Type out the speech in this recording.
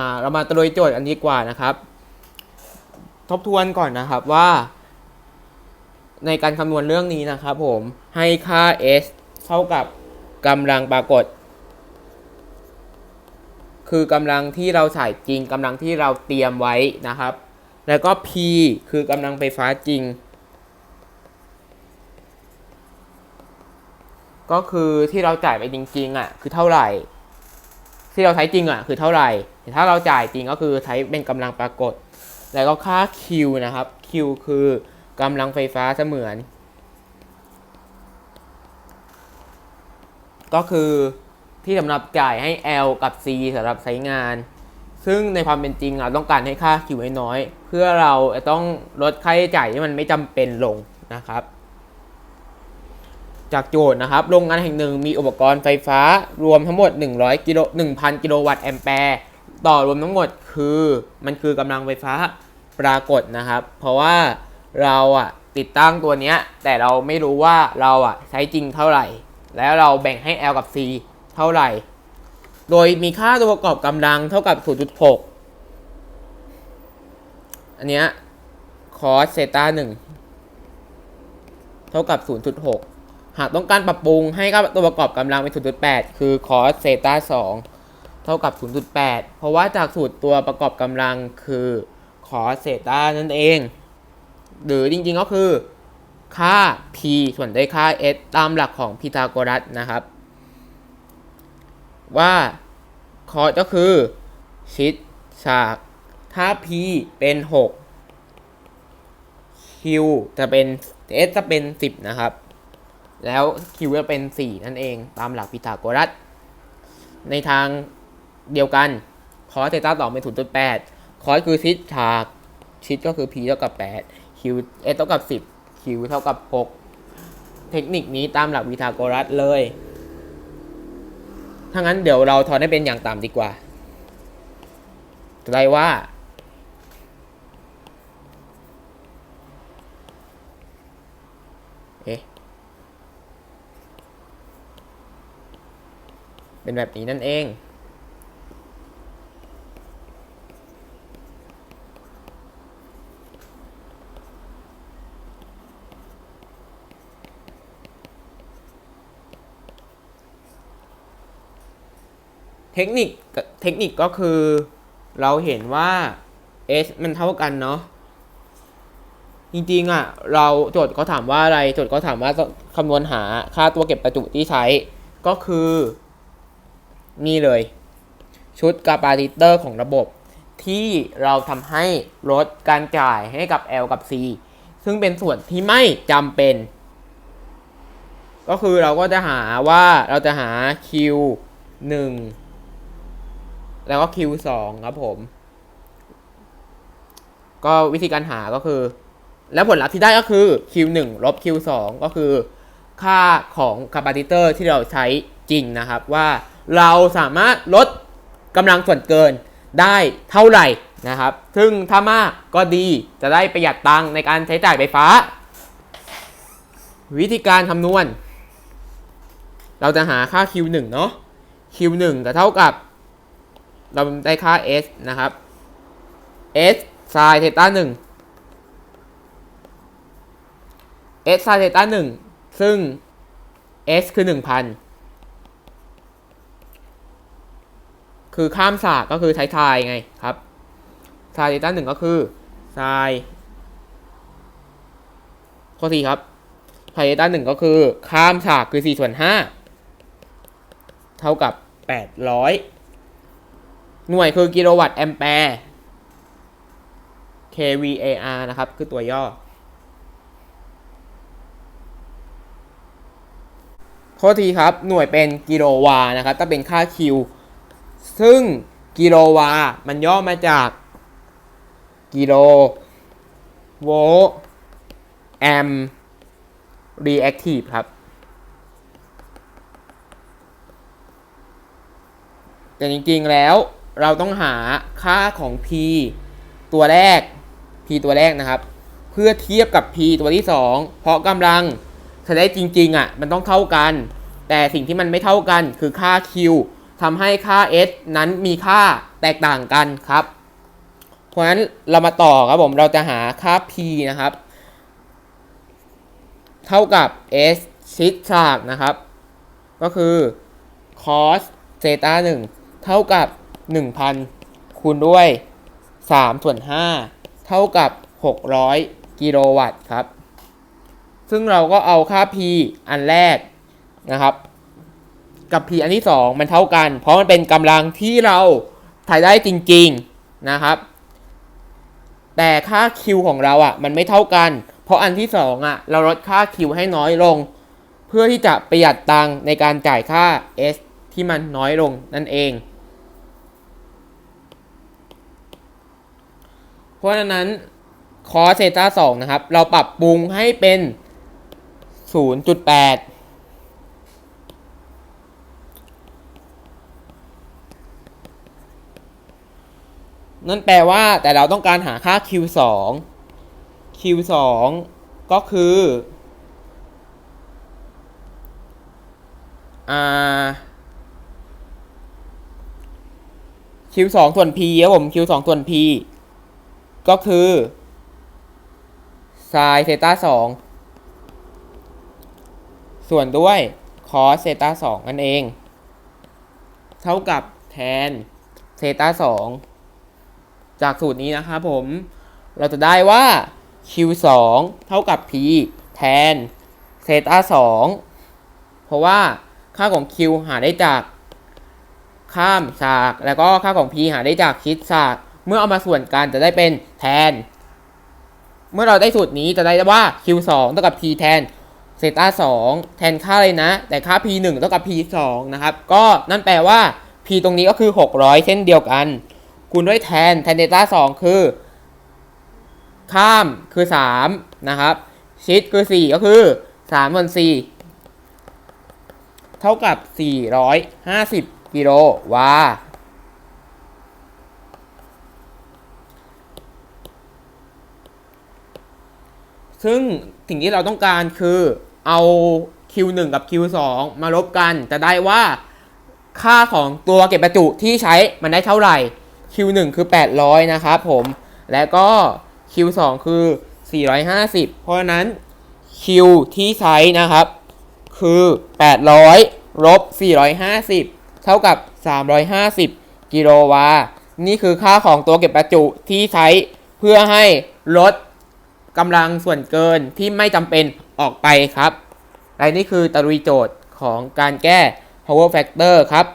าเรามาตรุยโจทย์อันนี้กว่านะครับ ทบทวนก่อนนะครับว่า ในการคำนวณเรื่องนี้นะครับผมให้ค่า s เท่ากับกำลังปรากฏ คือกำลังที่เราใส่จริงกำลังที่เราเตรียมไว้นะครับ แล้วก็ p คือกำลังไฟฟ้าจริง ก็คือที่เราจ่ายไปจริงๆอะคือเท่าไหร่ ที่เราใช้จริงอะคือเท่าไหร่ ถ้าเราจ่ายจริงก็คือใช้เป็นกำลังปรากฏ แล้วก็ค่า Q นะครับ Q คือกำลังไฟฟ้าเสมือน ก็คือที่สำหรับจ่ายให้ L กับ C สำหรับใช้งาน ซึ่งในความเป็นจริงเราต้องการให้ค่า Q น้อย เพื่อเราต้องลดค่าใช้จ่ายที่มันไม่จำเป็นลงนะครับจากโจทย์นะครับ โรงงานแห่งหนึ่งมีอุปกรณ์ไฟฟ้ารวมทั้งหมด 100กิโล1,000 กิโลวัตต์แอมแปร์ ต่อรวมทั้งหมดคือมันคือกำลังไฟฟ้าปรากฏนะครับ เพราะว่าเราอะติดตั้งตัวเนี้ยแต่เราไม่รู้ว่าเราอะใช้จริงเท่าไหร่ แล้วเราแบ่งให้ L กับ C เท่าไหร่ โดยมีค่าตัวประกอบกำลังเท่ากับ 0.6 อันเนี้ยคอสเซตา1เท่ากับ 0.6 หากต้องการปรับปรุงให้กับตัวประกอบกำลังเป็น 0.8 คือ cos เซตา2 เท่ากับ 0.8 เพราะว่าจากสูตรตัวประกอบกำลังคือ cos เซต้านั่นเอง หรือจริงๆก็คือ ค่า p ส่วนด้วยค่า s ตามหลักของพีทาโกรัสนะครับ ว่า cos ก็คือ ชิดฉากถ้า p เป็น 6 q จะเป็น s จะเป็น 10 นะครับ แล้ว q จะเป็น 4 นั่นเอง ตามหลักพีทาโกรัสในทาง เดียวกัน cos เทต้าต่อเป็น0.8 cos คือชิดฉากชิดก็คือ p เท่ากับ8 q s เท่ากับ10 q เท่ากับ6เทคนิคนี้ตามหลักพีทาโกรัสเลย ถ้างั้นเดี๋ยวเราถอนให้เป็นอย่างต่ำดีกว่าจะได้ว่า เอ๊ะ เป็นแบบนี้นั่นเอง เทคนิคเทคนิคก็คือเราเห็นว่า s มันเท่ากันเนาะจริงๆอะเราโจทย์เขาถามว่าอะไรโจทย์เขาถามว่าคำนวณหาค่าตัวเก็บประจุที่ใช้ก็คือนี่เลย ชุดกาปาซิเตอร์ของระบบ ที่เราทำให้ลดการจ่ายให้กับ L กับ C ซึ่งเป็นส่วนที่ไม่จำเป็น ก็คือเราก็จะหาว่าเราจะหา Q 1 แล้วก็ Q 2 ครับผม ก็วิธีการหาก็คือ แล้วผลลัพธ์ที่ได้ก็คือ Q 1 ลบ Q 2 ก็คือ ค่าของคาปาซิเตอร์ที่เราใช้จริงนะครับ ว่าเราสามารถลดกำลังส่วนเกินได้เท่าไหร่นะครับ ซึ่งถ้ามากก็ดีจะได้ประหยัดตังค์ในการใช้จ่ายไฟฟ้า วิธีการคำนวณ เราจะหาค่า Q 1 เนาะ Q 1 จะเท่ากับ เราได้ค่า S นะครับ S ไซน์เทต้า1 S ไซน์เทต้า1ซึ่ง S คือ 1,000 คือข้ามศาสตร์ก็คือใช้ทายไงครับไซน์เทต้า1ก็คือไซน์ข้อที่ครับไซน์เทต้า1ก็คือข้ามฉากคือ4ส่วน5เท่ากับ 800 หน่วยคือกิโลวัตต์แอมแปร์ kVAR นะครับ คือตัวย่อ โทษทีครับ หน่วยเป็นกิโลวานะครับ ถ้าเป็นค่า Q ซึ่งกิโลวา มันย่อมาจาก กิโลโวลต์แอมรีแอคทีฟครับแต่จริงๆแล้ว เราต้องหาค่าของ p ตัวแรก p ตัวแรกนะครับ เพื่อเทียบกับ p ตัวที่ 2 เพราะกำลังแสดงจริงๆอะมันต้องเท่ากัน แต่สิ่งที่มันไม่เท่ากันคือค่า q ทำให้ค่า s นั้นมีค่าแตกต่างกันครับ เพราะฉะนั้นเรามาต่อครับผมเราจะหาค่า p นะครับ เท่ากับ s ชิดฉากนะครับ ก็คือ cos เซตา1เท่ากับ 1,000 คูณด้วย 3 ส่วน 5 เท่ากับ 600 กิโลวัตต์ครับ ซึ่งเราก็เอาค่า p อันแรกนะครับ กับ p อันที่ 2 มันเท่ากัน เพราะมันเป็นกำลังที่เราถ่ายได้จริงๆนะครับ แต่ค่า q ของเราอะ มันไม่เท่ากัน เพราะอันที่ 2อะ เราลดค่า q ให้น้อยลง เพื่อที่จะประหยัดตังในการจ่ายค่า s ที่มันน้อยลงนั่นเอง เพราะฉะนั้น cos เซต้า2นะครับ เราปรับปรุงให้เป็น 0.8นั่นแปลว่าแต่เราต้องการหาค่า q 2 q 2ก็คืออ่า q 2ส่วน p ครับผม q 2ส่วน p ก็คือ sin เซต้า2ส่วนด้วย cos เซต้า2นั่นเอง เท่ากับแทนเซต้า2จากสูตรนี้นะครับผม เราจะได้ว่า q 2 เท่ากับ p แทนเซต้า2เพราะว่าค่าของ q หาได้จากข้ามฉาก แล้วก็ค่าของ p หาได้จากชิดฉาก เมื่อเอามาส่วนกันจะได้เป็นแทน เมื่อเราได้สูตรนี้จะได้ว่า q 2เท่ากับ p แทนเซต้า2แทนค่าเลยนะ แต่ค่า p 1เท่ากับ p 2นะครับ ก็นั่นแปลว่า p ตรงนี้ก็คือ 600 เช่นเดียวกัน คูณด้วยแทนแทนเดต้า2คือ ข้ามคือ 3 นะครับ ชิดคือ 4 ก็คือ3ส่วน4เท่ากับ 450 กิโลวา ซึ่งสิ่งที่เราต้องการคือเอา Q1 กับ Q2 มาลบกัน จะได้ว่าค่าของตัวเก็บประจุที่ใช้มันได้เท่าไหร่ Q1 คือ 800 นะครับผม แล้วก็ Q2 คือ 450 เพราะฉะนั้น Q ที่ใช้นะครับ คือ 800ลบ450 เท่ากับ 350 กิโลวา นี่คือค่าของตัวเก็บประจุที่ใช้เพื่อให้ลด กำลังส่วนเกินที่ไม่จำเป็นออกไปครับและนี่คือตรุยโจทย์ของการแก้ power factor ครับ